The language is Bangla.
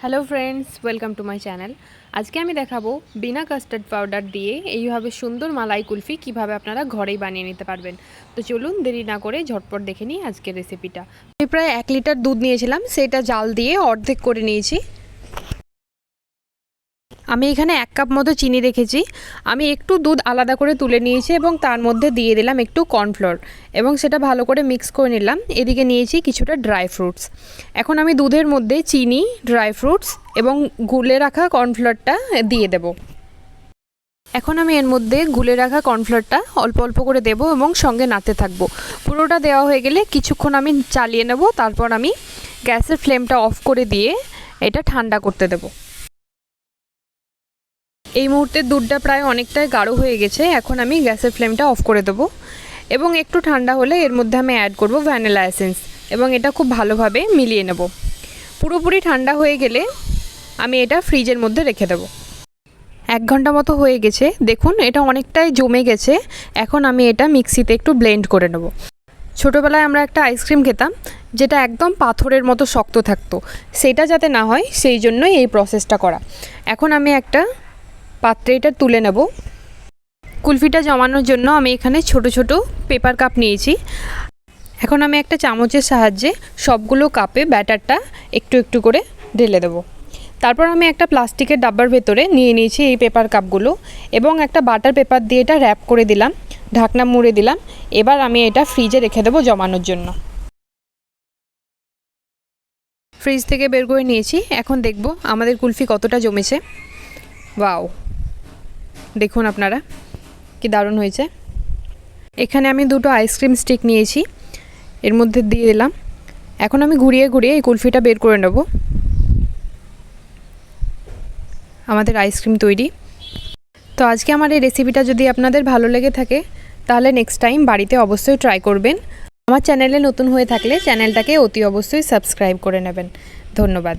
Hello friends welcome to my channel আজকে আমি দেখাবো বিনা কাস্টার্ড পাউডার দিয়ে এইভাবে সুন্দর মালাই কুলফি কীভাবে আপনারা ঘরেই বানিয়ে নিতে পারবেন। তো চলুন দেরি না করে ঝটপট দেখে নিই আজকের রেসিপিটা আমি প্রায় এক লিটার দুধ নিয়েছিলাম, সেটা জাল দিয়ে অর্ধেক করে নিয়েছি। আমি এখানে এক কাপ মতো চিনি রেখেছি। আমি একটু দুধ আলাদা করে তুলে নিয়েছি এবং তার মধ্যে দিয়ে দিলাম একটু কর্নফ্লোর এবং সেটা ভালো করে মিক্স করে নিলাম। এদিকে নিয়েছি কিছুটা ড্রাই ফ্রুটস। এখন আমি দুধের মধ্যে চিনি, ড্রাই ফ্রুটস এবং গুলে রাখা কর্নফ্লোরটা দিয়ে দেব। এখন আমি এর মধ্যে গুলে রাখা কর্নফ্লোরটা অল্প অল্প করে দেব এবং সঙ্গে নাড়তে থাকব। পুরোটা দেওয়া হয়ে গেলে কিছুক্ষণ আমি চালিয়ে নেব। তারপর আমি গ্যাসের ফ্লেমটা অফ করে দিয়ে এটা ঠান্ডা করতে দেবো। এই মুহূর্তে দুধটা প্রায় অনেকটাই গাঢ় হয়ে গেছে। এখন আমি গ্যাসের ফ্লেমটা অফ করে দেবো। এবং একটু ঠান্ডা হলে এর মধ্যে আমি অ্যাড করব ভ্যানিলা এসেন্স এবং এটা খুব ভালোভাবে মিলিয়ে নেব। পুরোপুরি ঠান্ডা হয়ে গেলে আমি এটা ফ্রিজের মধ্যে রেখে দেবো। এক ঘণ্টা মতো হয়ে গেছে। দেখুন, এটা অনেকটাই জমে গেছে। এখন আমি এটা মিক্সিতে একটু ব্লেন্ড করে নেব। ছোটোবেলায় আমরা একটা আইসক্রিম খেতাম, যেটা একদম পাথরের মতো শক্ত থাকতো। সেটা যাতে না হয়, সেই জন্যই এই প্রসেসটা করা। এখন আমি একটা পাত্রে এটা তুলে নেব। কুলফিটা জমানোর জন্য আমি এখানে ছোট ছোট পেপার কাপ নিয়েছি। এখন আমি একটা চামচের সাহায্যে সবগুলো কাপে ব্যাটারটা একটু একটু করে ঢেলে দেবো। তারপর আমি একটা প্লাস্টিকের ডাব্বার ভেতরে নিয়ে নিয়েছি এই পেপার কাপগুলো এবং একটা বাটার পেপার দিয়ে এটা র্যাপ করে দিলাম, ঢাকনা মুড়ে দিলাম। এবার আমি এটা ফ্রিজে রেখে দেবো জমানোর জন্য। ফ্রিজ থেকে বের করে নিয়েছি। এখন দেখব আমাদের কুলফি কতটা জমেছে। ওয়াও! দেখুন আপনারা, কি দারুণ হয়েছে। এখানে আমি দুটো আইসক্রিম স্টিক নিয়েছি, এর মধ্যে দিয়ে দিলাম। এখন আমি ঘুরিয়ে ঘুরিয়ে এই কুলফিটা বের করে নেব। আমাদের আইসক্রিম তৈরি। তো আজকে আমার এই রেসিপিটা যদি আপনাদের ভালো লেগে থাকে, তাহলে নেক্সট টাইম বাড়িতে অবশ্যই ট্রাই করবেন। আমার চ্যানেলে নতুন হয়ে থাকলে চ্যানেলটাকে অতি অবশ্যই সাবস্ক্রাইব করে নেবেন। ধন্যবাদ।